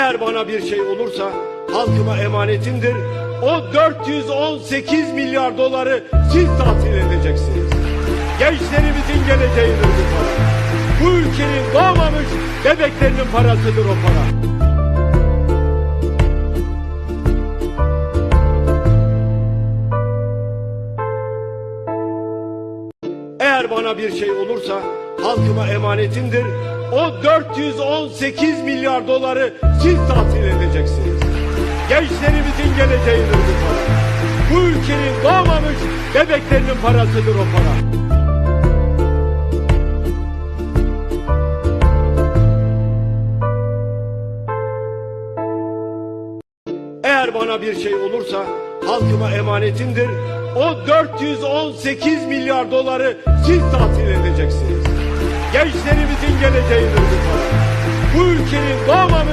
Eğer bana bir şey olursa halkıma emanetimdir. O 418 milyar doları siz tahsil edeceksiniz. Gençlerimizin geleceğidir bu para. Bu ülkenin doğmamış bebeklerinin parasıdır o para. Eğer bana bir şey olursa halkıma emanetimdir. O 418 milyar doları siz tahsil edeceksiniz. Gençlerimizin geleceğidir bu para. Bu ülkenin doğmamış bebeklerinin parasıdır o para. Eğer bana bir şey olursa halkıma emanetimdir. O 418 milyar doları siz tahsil edeceksiniz. Gençlerimizin geleceğidir bu para.